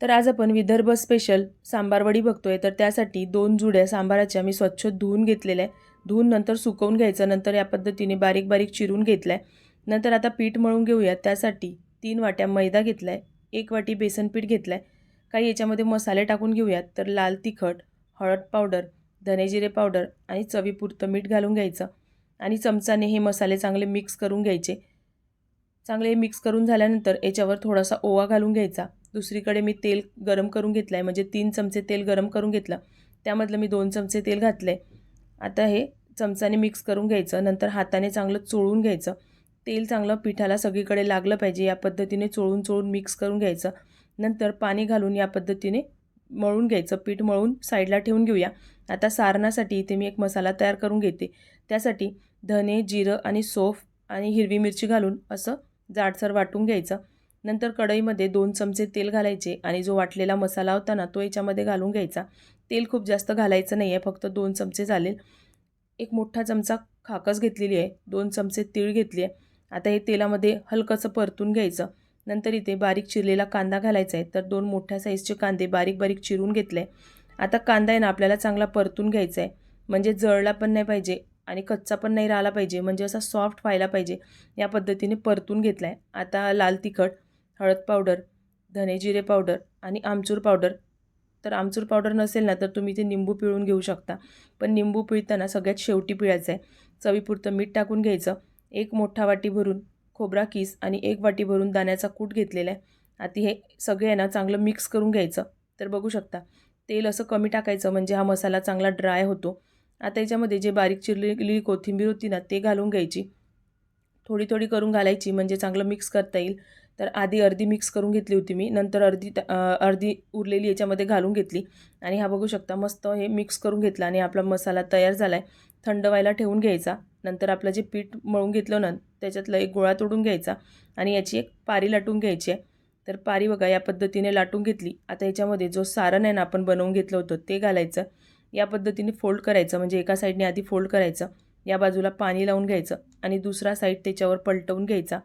तर आज आपण विदर्भ स्पेशल सांबारवडी बघतोय. तर त्यासाठी दोन जुड्या सांबाराच्या मी स्वच्छ धुवून घेतलेल्या आहे धुवून नंतर सुकवून घ्यायचं नंतर या पद्धतीने बारीक बारीक चिरून घेतलं आहे नंतर आता पीठ मळून घेऊया. त्यासाठी तीन वाट्या मैदा घेतला आहे एक वाटी बेसन पीठ घेतलं आहे काही याच्यामध्ये मसाले टाकून घेऊयात. तर लाल तिखट हळद पावडर धनेजिरे पावडर आणि चवीपुरतं मीठ घालून घ्यायचं. आणि चमचाने हे मसाले चांगले मिक्स करून घ्यायचे. चांगले मिक्स करून झाल्यानंतर याच्यावर थोडासा ओवा घालून घ्यायचा. दुसरीकडे मी तेल गरम करून घेतलं आहे म्हणजे तीन चमचे तेल गरम करून घेतलं. त्यामधलं मी दोन चमचे तेल घातलं आहे आता हे चमचाने मिक्स करून घ्यायचं नंतर हाताने चांगलं चोळून घ्यायचं. तेल चांगलं पिठाला सगळीकडे लागलं पाहिजे या पद्धतीने चोळून चोळून मिक्स करून घ्यायचं. नंतर पाणी घालून या पद्धतीने मळून घ्यायचं पीठ मळून साईडला ठेवून घेऊया. आता सारणासाठी इथे मी एक मसाला तयार करून घेते. त्यासाठी धने जिरं आणि सोफ आणि हिरवी मिरची घालून असं जाडसर वाटून घ्यायचं. नंतर कढईमध्ये दोन चमचे तेल घालायचे आणि जो वाटलेला मसाला होता ना तो याच्यामध्ये घालून घ्यायचा. तेल खूप जास्त घालायचं नाही आहे फक्त दोन चमचे चालेल. एक मोठा चमचा खाकस घेतलेली आहे दोन चमचे तीळ घेतली आहे. आता हे तेलामध्ये हलकंसं परतून घ्यायचं. नंतर इथे बारीक चिरलेला कांदा घालायचा आहे तर दोन मोठ्या साईजचे कांदे बारीक बारीक चिरून घेतले आता कांदा आहे ना आपल्याला चांगला परतून घ्यायचा आहे. म्हणजे जळला पण नाही पाहिजे आणि कच्चा पण नाही राहिला पाहिजे. म्हणजे असा सॉफ्ट व्हायला पाहिजे. या पद्धतीने परतून घेतला आहे आता लाल तिखट. हळद पावडर धने जिरे पावडर आणि आमचूर पावडर. तर आमचूर पावडर नसेल ना तर तुम्ही ते निंबू पिळून घेऊ शकता. पण निंबू पिळताना सगळ्यात शेवटी पिळायचं आहे चवीपुरतं मीठ टाकून घ्यायचं. एक मोठा वाटी भरून खोबरा किस आणि एक वाटी भरून दाण्याचा कूट घेतलेला आहे. आधी हे सगळे आहे ना चांगलं मिक्स करून घ्यायचं. तर बघू शकता तेल असं कमी टाकायचं म्हणजे हा मसाला चांगला ड्राय होतो. आता याच्यामध्ये जे बारीक चिरलेली कोथिंबीर होती ना ते घालून घ्यायची. थोडी थोडी करून घालायची म्हणजे चांगलं मिक्स करता येईल. तर आधी अर्धी मिक्स करून घेतली होती मी. नंतर अर्धी अर्धी उरलेली याच्यामध्ये घालून घेतली. आणि हा बघू शकता मस्त हे मिक्स करून घेतला आणि आपला मसाला तयार झाला आहे थंड व्हायला ठेवून घ्यायचा. नंतर आपलं जे पीठ मळून घेतलं ना त्याच्यातलं एक गोळा तोडून घ्यायचा आणि याची एक पारी लाटून घ्यायची आहे. तर पारी बघा या पद्धतीने लाटून घेतली. आता याच्यामध्ये जो सारण आहे ना आपण बनवून घेतलं होतं ते घालायचं. या पद्धतीने फोल्ड करायचं म्हणजे एका साईडने आधी फोल्ड करायचं. या बाजूला पाणी लावून घ्यायचं आणि दुसरा साईड त्याच्यावर पलटवून घ्यायचा.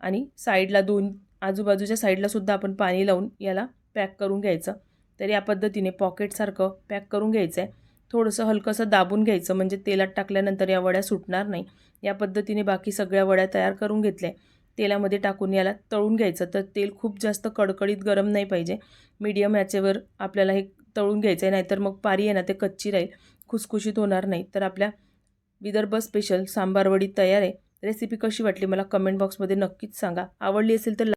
आणि साईडला दोन आजूबाजूच्या साईडला सुद्धा आपण पाणी लावून याला पॅक करून घ्यायचं. तर या पद्धतीने पॉकेटसारखं पॅक करून घ्यायचं आहे थोडंसं हलकंसं दाबून घ्यायचं म्हणजे तेलात टाकल्यानंतर या वड्या सुटणार नाही. या पद्धतीने बाकी सगळ्या वड्या तयार करून घेतल्या. तेलामध्ये टाकून याला तळून घ्यायचं. तर तेल खूप जास्त कडकडीत गरम नाही पाहिजे. मीडियम याचेवर आपल्याला हे तळून घ्यायचं आहे नाहीतर मग पारी आहे ना ते कच्ची राहील. खुसखुशीत होणार नाही. तर आपल्या विदर्भ स्पेशल सांबारवडी तयार आहे. रेसिपी कशी वाटली मला कमेंट बॉक्समध्ये नक्कीच सांगा. आवडली असेल तर